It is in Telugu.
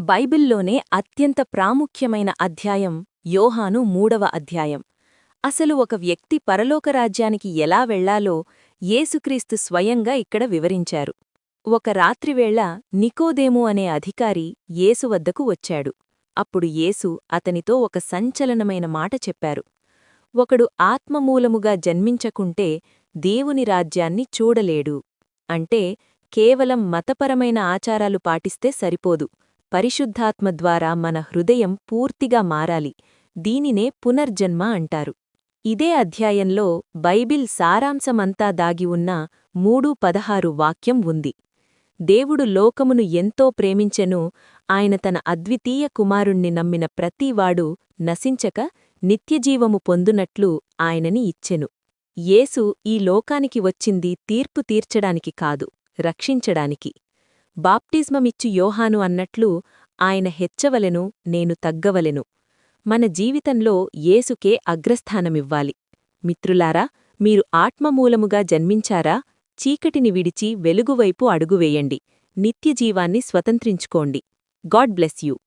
బైబిల్లోనే అత్యంత ప్రాముఖ్యమైన అధ్యాయం యోహాను మూడవ అధ్యాయం. అసలు ఒక వ్యక్తి పరలోకరాజ్యానికి ఎలా వెళ్ళాలో యేసుక్రీస్తు స్వయంగా ఇక్కడ వివరించారు. ఒక రాత్రివేళ నికోదేము అనే అధికారి యేసు వద్దకు వచ్చాడు. అప్పుడు యేసు అతనితో ఒక సంచలనమైన మాట చెప్పారు. ఒకడు ఆత్మమూలముగా జన్మించకుంటే దేవుని రాజ్యాన్ని చూడలేడు. అంటే కేవలం మతపరమైన ఆచారాలు పాటిస్తే సరిపోదు. పరిశుద్ధాత్మ ద్వారా మన హృదయం పూర్తిగా మారాలి. దీనినే పునర్జన్మ అంటారు. ఇదే అధ్యాయంలో బైబిల్ సారాంశమంతా దాగి ఉన్న మూడు పదహారు వాక్యం ఉంది. దేవుడు లోకమును ఎంతో ప్రేమించెను ఆయన తన అద్వితీయ కుమారుణ్ణి నమ్మిన ప్రతివాడు నశించక నిత్యజీవము పొందునట్లు ఆయనని ఇచ్చెను. యేసు ఈ లోకానికి వచ్చింది తీర్పు తీర్చడానికి కాదు రక్షించడానికి. బాప్టిజమమిచ్చు యోహాను అన్నట్లు ఆయన హెచ్చవలెను నేను తగ్గవలెను. మన జీవితంలో యేసుకే అగ్రస్థానమివ్వాలి. మిత్రులారా మీరు ఆత్మమూలముగా జన్మించారా? చీకటిని విడిచి వెలుగువైపు అడుగువేయండి. నిత్యజీవాన్ని స్వతంత్రించుకోండి. God bless you.